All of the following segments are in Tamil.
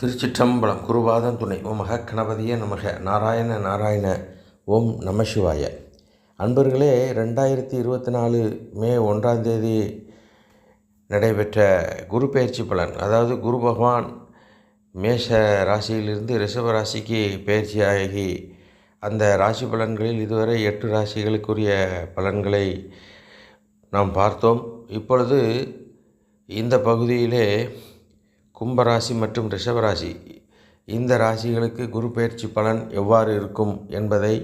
திருச்சிற்றம்பலம் குருவாதம் துணை. ஓம் மக நமக. நாராயண நாராயண. ஓம் நம சிவாய. அன்பர்களே ரெண்டாயிரத்தி இருபத்தி நாலு மே ஒன்றாம் தேதி நடைபெற்ற குரு பயிற்சி பலன். அதாவது குரு பகவான் மேஷ ராசியிலிருந்து ரிஷப ராசிக்கு பயிற்சியாகி அந்த ராசி பலன்களில் இதுவரை எட்டு ராசிகளுக்குரிய பலன்களை நாம் பார்த்தோம். இப்பொழுது இந்த பகுதியிலே கும்பராசி மற்றும் ரிஷபராசி. இந்த ராசிகளுக்கு குரு பயிற்சி பலன் எவ்வாறு இருக்கும் என்பதை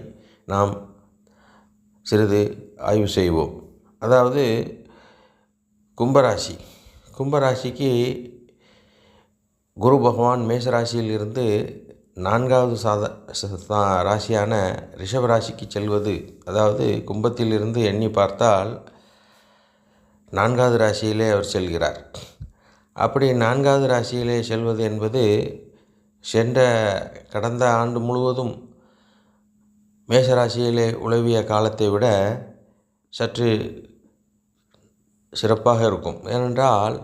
நாம் சிறிது ஆய்வு செய்வோம். அதாவது கும்பராசி. கும்பராசிக்கு குரு பகவான் மேசராசியிலிருந்து நான்காவது சாத ராசியான ரிஷபராசிக்கு செல்வது அதாவது கும்பத்திலிருந்து எண்ணி பார்த்தால் நான்காவது ராசியிலே அவர் செல்கிறார். அப்படி நான்காவது ராசியிலே செல்வது என்பது சென்ற கடந்த ஆண்டு முழுவதும் மேஷராசியிலே உழவிய காலத்தை விட சற்று சிறப்பாக இருக்கும். ஏனென்றால்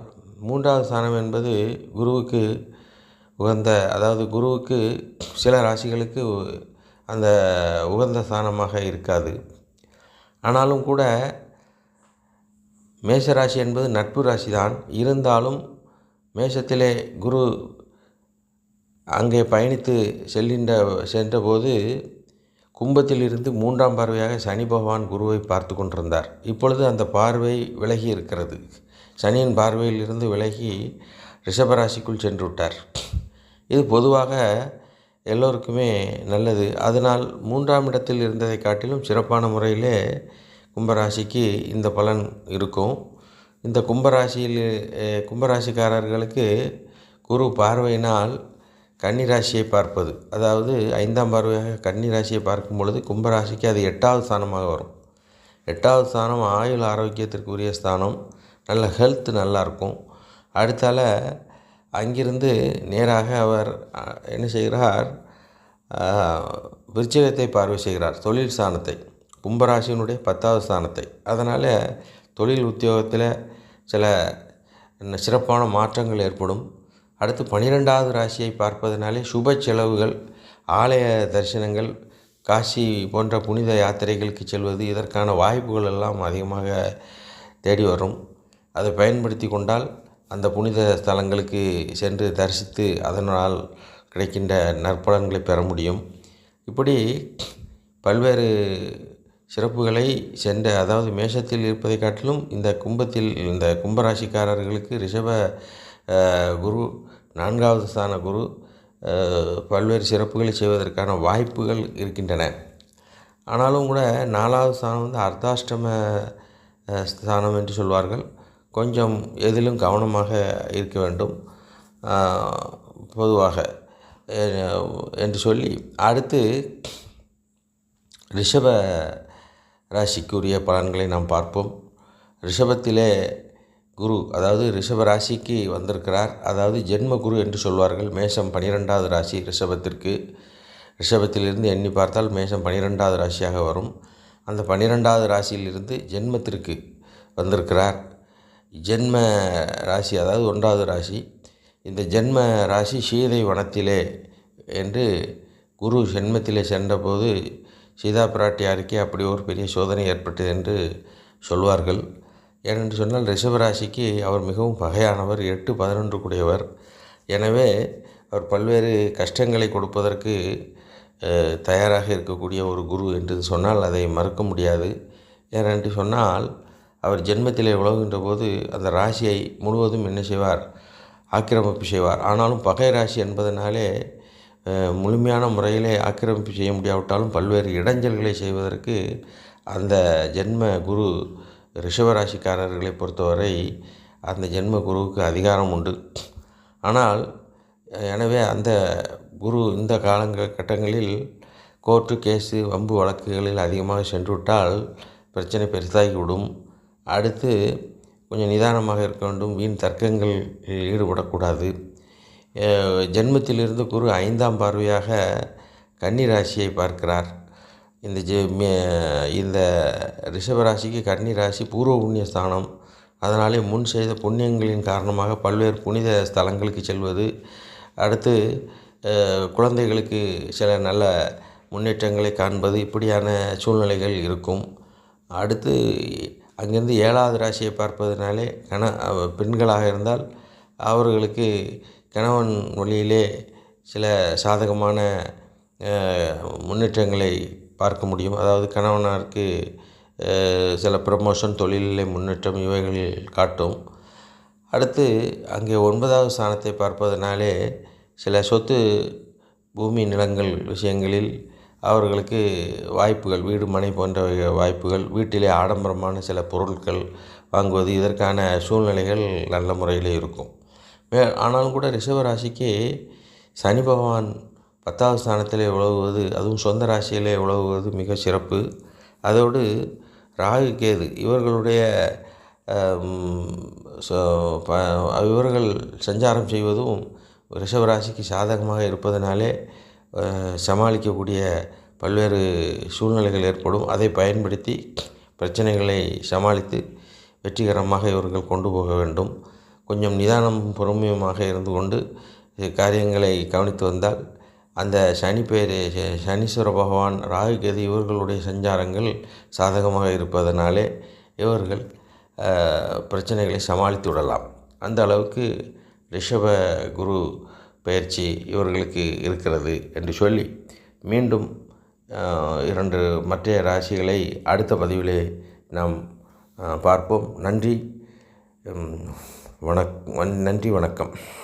மூன்றாவது ஸ்தானம் என்பது குருவுக்கு உகந்த அதாவது குருவுக்கு சில ராசிகளுக்கு அந்த உகந்த ஸ்தானமாக இருக்காது. ஆனாலும் கூட மேஷராசி என்பது நட்பு ராசி தான் இருந்தாலும் மேஷத்திலே குரு அங்கே பயணித்து செல்கின்ற சென்றபோது கும்பத்திலிருந்து மூன்றாம் பார்வையாக சனி பகவான் குருவை பார்த்து கொண்டிருந்தார். இப்பொழுது அந்த பார்வை விலகி இருக்கிறது. சனியின் பார்வையிலிருந்து விலகி ரிஷபராசிக்குள் சென்று விட்டார். இது பொதுவாக எல்லோருக்குமே நல்லது. அதனால் மூன்றாம் இடத்தில் இருந்ததை காட்டிலும் சிறப்பான முறையிலே கும்பராசிக்கு இந்த பலன் இருக்கும். இந்த கும்பராசியில் கும்பராசிக்காரர்களுக்கு குரு பார்வையினால் கன்னிராசியை பார்ப்பது. அதாவது ஐந்தாம் பார்வையாக கன்னிராசியை பார்க்கும் பொழுது கும்பராசிக்கு அது எட்டாவது ஸ்தானமாக வரும். எட்டாவது ஸ்தானம் ஆயுள் ஆரோக்கியத்திற்கு உரிய ஸ்தானம். நல்ல ஹெல்த் நல்லாயிருக்கும் அடுத்தால அங்கிருந்து நேராக அவர் என்ன செய்கிறார்? அஹ், விருச்சிகத்தை பார்வை செய்கிறார் தொழில் ஸ்தானத்தை. கும்பராசியினுடைய பத்தாவது ஸ்தானத்தை. அதனால் தொழில் உத்தியோகத்தில் சில சிறப்பான மாற்றங்கள் ஏற்படும். அடுத்து பனிரெண்டாவது ராசியை பார்ப்பதனாலே சுப செலவுகள் ஆலய தரிசனங்கள் காசி போன்ற புனித யாத்திரைகளுக்கு செல்வது இதற்கான வாய்ப்புகள் எல்லாம் அதிகமாக தேடி வரும். அதை பயன்படுத்தி கொண்டால் அந்த புனித ஸ்தலங்களுக்கு சென்று தரிசித்து அதனால் கிடைக்கின்ற நற்பலன்களை பெற முடியும். இப்படி பல்வேறு சிறப்புகளை சென்ற அதாவது மேஷத்தில் இருப்பதை காட்டிலும் இந்த கும்பத்தில் இந்த கும்பராசிக்காரர்களுக்கு ரிஷப குரு நான்காவது ஸ்தான குரு பல்வேறு சிறப்புகளை செய்வதற்கான வாய்ப்புகள் இருக்கின்றன. ஆனாலும் கூட நாலாவது ஸ்தானம் வந்து அர்த்தாஷ்டம ஸ்தானம் என்று சொல்வார்கள். கொஞ்சம் எதிலும் கவனமாக இருக்க வேண்டும். பொதுவாக என்று சொல்லி அடுத்து ரிஷப ராசிக்குரிய பலன்களை நாம் பார்ப்போம். ரிஷபத்திலே குரு அதாவது ரிஷப ராசிக்கு வந்திருக்கிறார். அதாவது ஜென்ம குரு என்று சொல்வார்கள். மேஷம் பனிரெண்டாவது ராசி ரிஷபத்திற்கு. ரிஷபத்திலிருந்து எண்ணி பார்த்தால் மேஷம் பனிரெண்டாவது ராசியாக வரும். அந்த பன்னிரெண்டாவது ராசியிலிருந்து ஜென்மத்திற்கு வந்திருக்கிறார். ஜென்ம ராசி அதாவது ஒன்றாவது ராசி. இந்த ஜென்ம ராசி சீதை வனத்திலே என்று குரு ஜென்மத்திலே சென்றபோது சீதா பிராட்டியாருக்கே அப்படி ஒரு பெரிய சோதனை ஏற்பட்டது என்று சொல்வார்கள். ஏனென்று சொன்னால் ரிஷபராசிக்கு அவர் மிகவும் பகையானவர் எட்டு பதினொன்று கூடியவர். எனவே அவர் பல்வேறு கஷ்டங்களை கொடுப்பதற்கு தயாராக இருக்கக்கூடிய ஒரு குரு என்று சொன்னால் அதை மறுக்க முடியாது. ஏனென்று சொன்னால் அவர் ஜென்மத்திலே உலகுகின்ற போது அந்த ராசியை முழுவதும் என்ன செய்வார்? ஆக்கிரமிப்பு செய்வார். ஆனாலும் பகை ராசி என்பதனாலே முழுமையான முறையிலே ஆக்கிரமிப்பு செய்ய முடியாவிட்டாலும் பல்வேறு இடைஞ்சல்களை செய்வதற்கு அந்த ஜென்ம குரு ரிஷபராசிக்காரர்களை பொறுத்தவரை அந்த ஜென்ம குருவுக்கு அதிகாரம் உண்டு. ஆனால் எனவே அந்த குரு இந்த காலங்க கட்டங்களில் கோர்ட்டு கேஸு வம்பு வழக்குகளில் அதிகமாக சென்றுவிட்டால் பிரச்சனை பெரிதாகிவிடும். அடுத்து கொஞ்சம் நிதானமாக இருக்க வேண்டும். வீண் தர்க்கங்கள் ஈடுபடக்கூடாது. ஜென்மத்திலிருந்து குரு ஐந்தாம் பார்வையாக கன்னி ராசியை பார்க்கிறார். இந்த ஜெ இந்த ரிஷபராசிக்கு கன்னி ராசி பூர்வ புண்ணிய ஸ்தானம். அதனாலே முன் செய்த புண்ணியங்களின் காரணமாக பல்வேறு புனித ஸ்தலங்களுக்கு செல்வது. அடுத்து குழந்தைகளுக்கு சில நல்ல முன்னேற்றங்களை காண்பது. இப்படியான சூழ்நிலைகள் இருக்கும். அடுத்து அங்கேருந்து ஏழாவது ராசியை பார்ப்பதனாலே கண பெண்களாக இருந்தால் அவர்களுக்கு கணவன் வழியிலே சில சாதகமான முன்னேற்றங்களை பார்க்க முடியும். அதாவது கணவனாருக்கு சில ப்ரமோஷன் தொழிலிலே முன்னேற்றம் இவைகளில் காட்டும். அடுத்து அங்கே ஒன்பதாவது ஸ்தானத்தை பார்ப்பதனாலே சில சொத்து பூமி நிலங்கள் விஷயங்களில் அவர்களுக்கு வாய்ப்புகள் வீடு மனை போன்ற வாய்ப்புகள் வீட்டிலே ஆடம்பரமான சில பொருட்கள் வாங்குவது இதற்கான சூழ்நிலைகள் நல்ல முறையில் இருக்கும். வே ஆனாலும் கூட ரிஷப ராசிக்கு சனி பகவான் பத்தாவது ஸ்தானத்திலே உழவுவது அதுவும் சொந்த ராசியிலே உழவுவது மிக சிறப்பு. அதோடு ராகு கேது இவர்களுடைய ச- ப- இவர்கள் சஞ்சாரம் செய்வதும் ரிஷபராசிக்கு சாதகமாக இருப்பதனாலே சமாளிக்கக்கூடிய பல்வேறு சூழ்நிலைகள் ஏற்படும். அதை பயன்படுத்தி பிரச்சனைகளை சமாளித்து வெற்றிகரமாக இவர்கள் கொண்டு போக வேண்டும். கொஞ்சம் நிதானம் பொறுமையுமாக இருந்து கொண்டு காரியங்களை கவனித்து வந்தால் அந்த சனி பேர் சனீஸ்வர பகவான் ராகு இவர்களுடைய சஞ்சாரங்கள் சாதகமாக இருப்பதனாலே இவர்கள் பிரச்சனைகளை சமாளித்து விடலாம். அந்த அளவுக்கு ரிஷப குரு பயிற்சி இவர்களுக்கு இருக்கிறது என்று சொல்லி மீண்டும் இரண்டு மற்ற ராசிகளை அடுத்த பதிவிலே நாம் பார்ப்போம். நன்றி. வணக் நன்றி வணக்கம்.